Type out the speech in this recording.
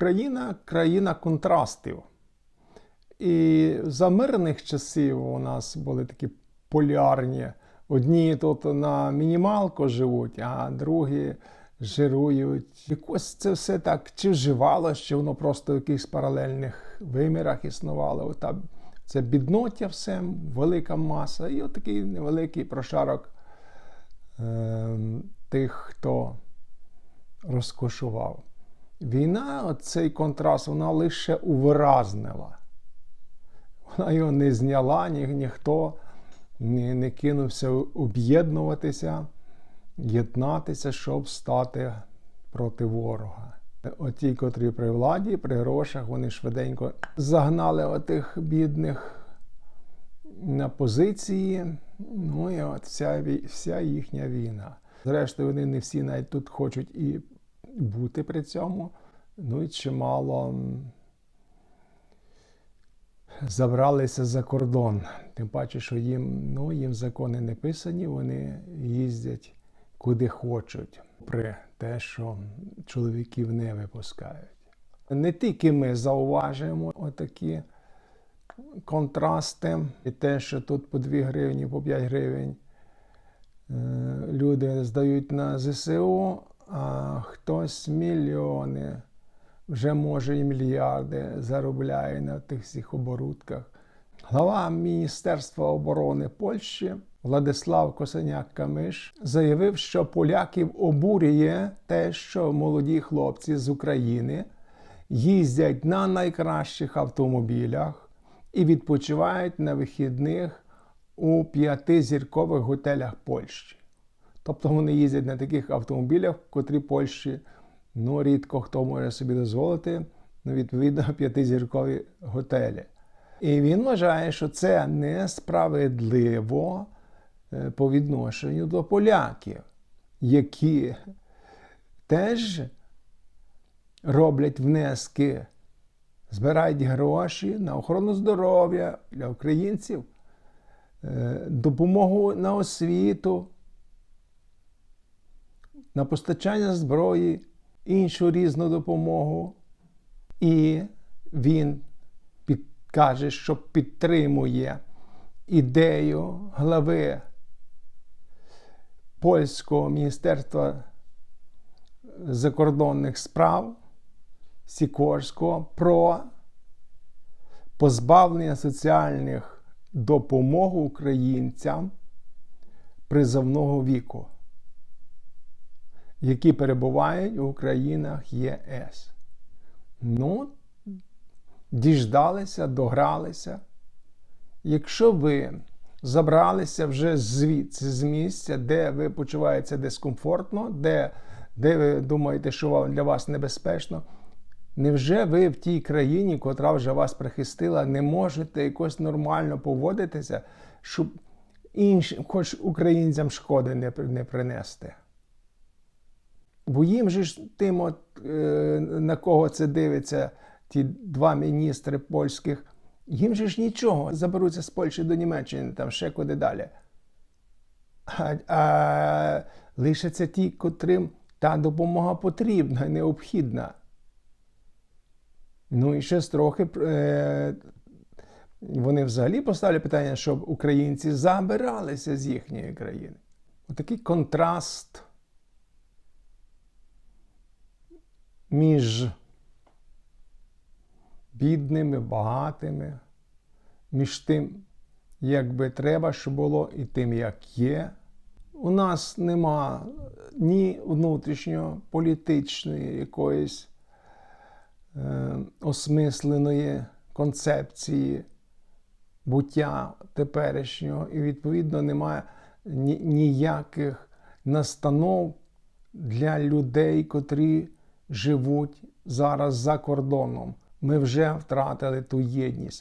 Україна країна контрастів. І за мирних часів у нас були такі полярні. Одні тут на мінімалку живуть, а другі жирують. Якось це все так чи вживалось, чи воно просто в якихось паралельних вимірах існувало. Ота, це бідноття все, велика маса, і отакий невеликий прошарок е, тих, хто розкошував. Війна, оцей контраст, вона лише увиразнила. Вона його не зняла, ні, ніхто не, не кинувся об'єднуватися, єднатися, щоб стати проти ворога. Оті, котрі при владі, при грошах, вони швиденько загнали отих бідних на позиції. Ну і от вся, вся їхня війна. Зрештою, вони не всі навіть тут хочуть і бути при цьому. Ну і чимало забралися за кордон. Тим паче, що їм, ну, їм закони не писані, вони їздять куди хочуть, при те, що чоловіків не випускають. Не тільки ми зауважуємо отакі контрасти, і те, що тут по 2 гривні, по 5 гривень е, люди здають на ЗСУ, а хтось мільйони, вже може і мільярди заробляє на тих всіх оборудках. Глава Міністерства оборони Польщі Владислав Косеняк-Камиш заявив, що поляків обурює те, що молоді хлопці з України їздять на найкращих автомобілях і відпочивають на вихідних у п'ятизіркових готелях Польщі. Тобто вони їздять на таких автомобілях, котрі Польщі ну, рідко хто може собі дозволити, ну, відповідно, п'ятизіркові готелі. І він вважає, що це несправедливо е, по відношенню до поляків, які теж роблять внески, збирають гроші на охорону здоров'я для українців, е, допомогу на освіту, на постачання зброї, іншу різну допомогу. І він каже, що підтримує ідею глави Польського міністерства закордонних справ Сікорського про позбавлення соціальних допомог українцям призовного віку, які перебувають у країнах ЄС. Ну, діждалися, догралися. Якщо ви забралися вже звідси, з місця, де ви почуваєтеся дискомфортно, де, де ви думаєте, що для вас небезпечно, невже ви в тій країні, котра вже вас прихистила, не можете якось нормально поводитися, щоб іншим, хоч українцям шкоди не принести? Бо їм же ж тим, от, е, на кого це дивиться, ті два міністри польських, їм же ж нічого, заберуться з Польщі до Німеччини, там ще куди далі. А, а лишаться ті, котрим та допомога потрібна, необхідна. Ну і ще трохи е, вони взагалі поставили питання, щоб українці забиралися з їхньої країни. Отакий контраст між бідними, багатими, між тим, як би треба, щоб було, і тим, як є. У нас нема ні внутрішньополітичної якоїсь е, осмисленої концепції буття теперішнього, і, відповідно, немає ні- ніяких настанов для людей, котрі живуть зараз за кордоном. Ми вже втратили ту єдність.